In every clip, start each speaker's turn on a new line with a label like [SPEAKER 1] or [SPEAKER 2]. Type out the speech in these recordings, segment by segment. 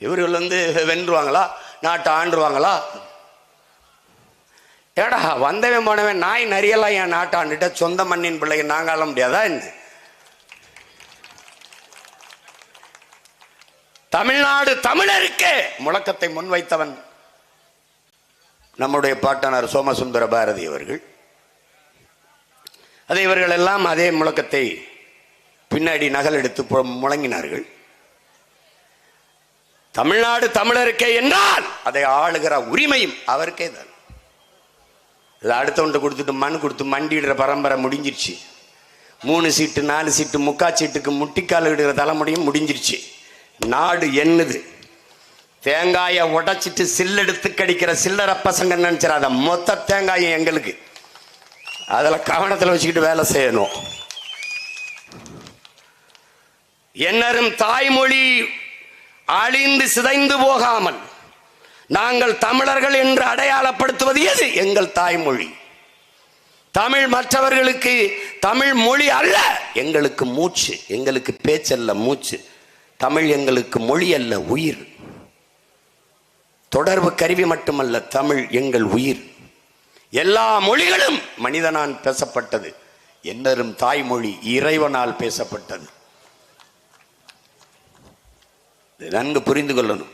[SPEAKER 1] இவர்கள் வந்து வென்றுவாங்களா? நாட்டை ஆண்டுருவாங்களா ஏடா வந்தவன் போனவன் நாய் நரியெல்லாம் என் நாட்டை ஆண்டுட்ட சொந்த மண்ணின் பிள்ளைங்க நாங்கள் ஆள முடியாதா என்ன? தமிழ்நாடு தமிழருக்கே! முழக்கத்தை முன்வைத்தவன் நம்முடைய பாட்டனார் சோமசுந்தர பாரதி அவர்கள். அதை இவர்கள் எல்லாம் அதே முழக்கத்தை பின்னாடி நகல் எடுத்து முழங்கினார்கள். தமிழ்நாடு தமிழருக்கே என்றால் அதை ஆளுகிற உரிமையும் அவருக்கே தான். இல்லை அடுத்தவன்ட்டு கொடுத்துட்டு மண் கொடுத்து மண்டிடுற பரம்பரை முடிஞ்சிருச்சு. மூணு சீட்டு நாலு சீட்டு முக்கா சீட்டுக்கு முட்டிக்கால் இடுகிற தலைமுடியும் முடிஞ்சிருச்சு. நாடு என்னது தேங்காயை உடைச்சிட்டு சில்லெடுத்து கடிக்கிற சில்லற பசங்க நினைச்சிடாத மொத்த தேங்காயும் எங்களுக்கு. அதில் கவனத்தில் வச்சுக்கிட்டு வேலை செய்யணும். என்னரும் தாய்மொழி அழிந்து சிதைந்து போகாமல் நாங்கள் தமிழர்கள் என்று அடையாளப்படுத்துவது எது? எங்கள் தாய்மொழி. தமிழ் மற்றவர்களுக்கு தமிழ் மொழி அல்ல. எங்களுக்கு மூச்சு எங்களுக்கு பேச்சல்ல மூச்சு. தமிழ் எங்களுக்கு மொழி அல்ல உயிர். தொடர்பு கருவி மட்டுமல்ல தமிழ் எங்கள் உயிர். எல்லா மொழிகளும் மனிதனால் பேசப்பட்டது. என்னரும் தாய்மொழி இறைவனால் பேசப்பட்டது இதை நன்கு புரிந்து கொள்ளணும்.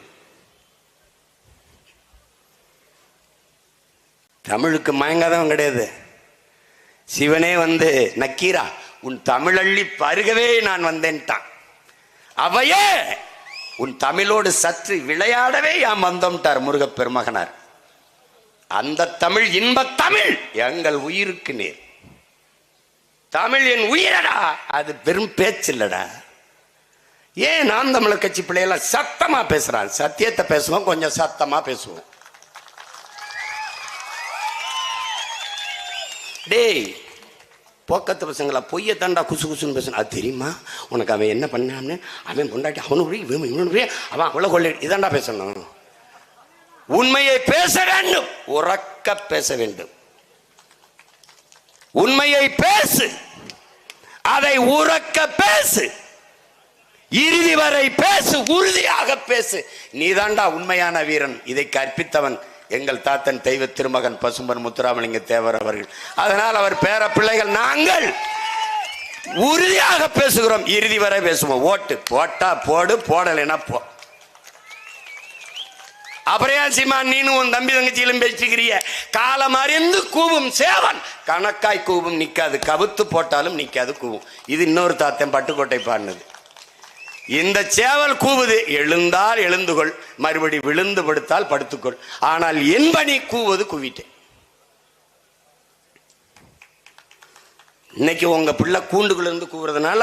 [SPEAKER 1] தமிழுக்கு மயங்காதவன் கிடையாது. சிவனே வந்து நக்கீரா உன் தமிழள்ளி பருகவே நான் வந்தேன்ட்டான். அவையே உன் தமிழோடு சற்று விளையாடவே யாம் வந்தோம்ட்டார் முருகப் பெருமகனார். அந்த தமிழ் இன்ப தமிழ் எங்கள் உயிருக்கு நேர். தமிழ் என் உயிரடா அது பெரும் பேச்சு இல்லடா ஏன் நாம் தமிழர் கட்சி பிள்ளைகள சத்தமா பேசுறான் சத்தியத்தை பேசுவோம் கொஞ்சம் சத்தமா பேசுவோம். டேய் போக்கத்து பசங்களா பொய்ய தாண்டா குசு குசுன்னு பேசணும் அது தெரியுமா? உனக்கு அவன் என்ன பண்ணான்னு? அவன் பொண்டாட்டி அவனு இவன் இவனு அவன் அவ்வளோ கொள்ளை. இதாண்டா பேசணும். உண்மையை பேச வேண்டும். உறக்க பேச வேண்டும். உண்மையை பேசு. அதை உறக்க பேசு. இறுதி வரை பேசு உறுதியாக பேசு. நீதாண்டா உண்மையான வீரன். இதை கற்பித்தவன் எங்கள் தாத்தன் தெய்வ திருமகன் பசும்பன் முத்துராமலிங்க தேவர் அவர்கள். அதனால் அவர் பேர பிள்ளைகள் நாங்கள். உறுதியாக பேசுகிறோம். இறுதி வரை பேசுவோம். ஓட்டு போட்டா போடு போடலைன்னா போ. அப்புறம் ஏன் சீமா நீனும் உன் தம்பி தங்கச்சியிலும் பேசிக்கிறிய? காலம் அறிந்து கூவும் சேவன். கணக்காய் கூவும் நிற்காது கவுத்து போட்டாலும் நிற்காது கூவும். இது இன்னொரு தாத்தன் பட்டுக்கோட்டை பாடினது. இந்த சேவல் கூவுது எழுந்தால் எழுந்து கொள் மறுபடி விழுந்து படுத்தால் படுத்துக்கொள். ஆனால் என்பனி கூவது கூவிட்டேன் இன்னைக்கு உங்க பிள்ளை கூண்டுக்குள்ள இருந்து கூவுறதுனால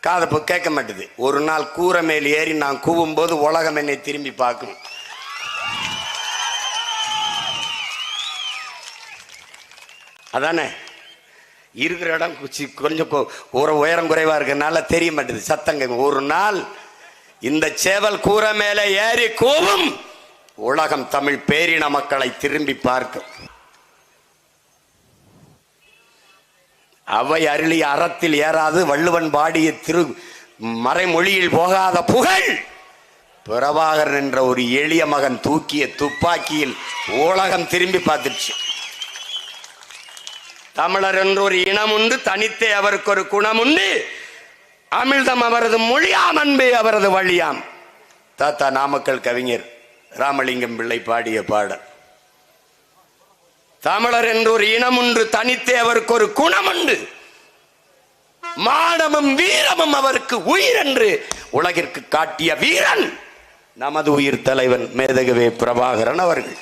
[SPEAKER 1] காதை இப்போ கேட்க மாட்டுது. ஒரு நாள் கூரை மேல் ஏறி நான் கூவும் போது உலகம் என்னை திரும்பி பார்க்கும். அதானே? இருக்கிற இடம் குச்சி- கொஞ்சம் ஒரு உயரம் குறைவா இருக்கிறதுனால தெரிய மாட்டேது. சத்தங்க ஒரு நாள் இந்த சேவல் கூரை மேலே ஏறி கூவும். உலகம் தமிழ் பேரின மக்களை திரும்பி பார்க்கும். அவை அருளி அறத்தில் ஏறாது வள்ளுவன் பாடிய திரு மறைமொழியில் போகாத புகழ். பிரபாகர் என்ற ஒரு எளிய மகன் தூக்கிய துப்பாக்கியில் உலகம் திரும்பி பார்த்துச்சு தமிழர் என்று ஒரு இனம் உண்டு தனித்தே அவருக்கு ஒரு குணம் உண்டு அமிழ்தம் அவரது மொழியாம் அன்பே அவரது வழியாம். தாத்தா நாமக்கல் கவிஞர் ராமலிங்கம் பிள்ளை பாடிய பாடல். தமிழர் என்று ஒரு இனம் உண்டு தனித்தே அவருக்கு ஒரு குணம் உண்டு மானமும் வீரமும் அவருக்கு உயிர் என்று உலகிற்கு காட்டிய வீரன் நமது உயிர் தலைவன் மேதகவே பிரபாகரன் அவர்கள்.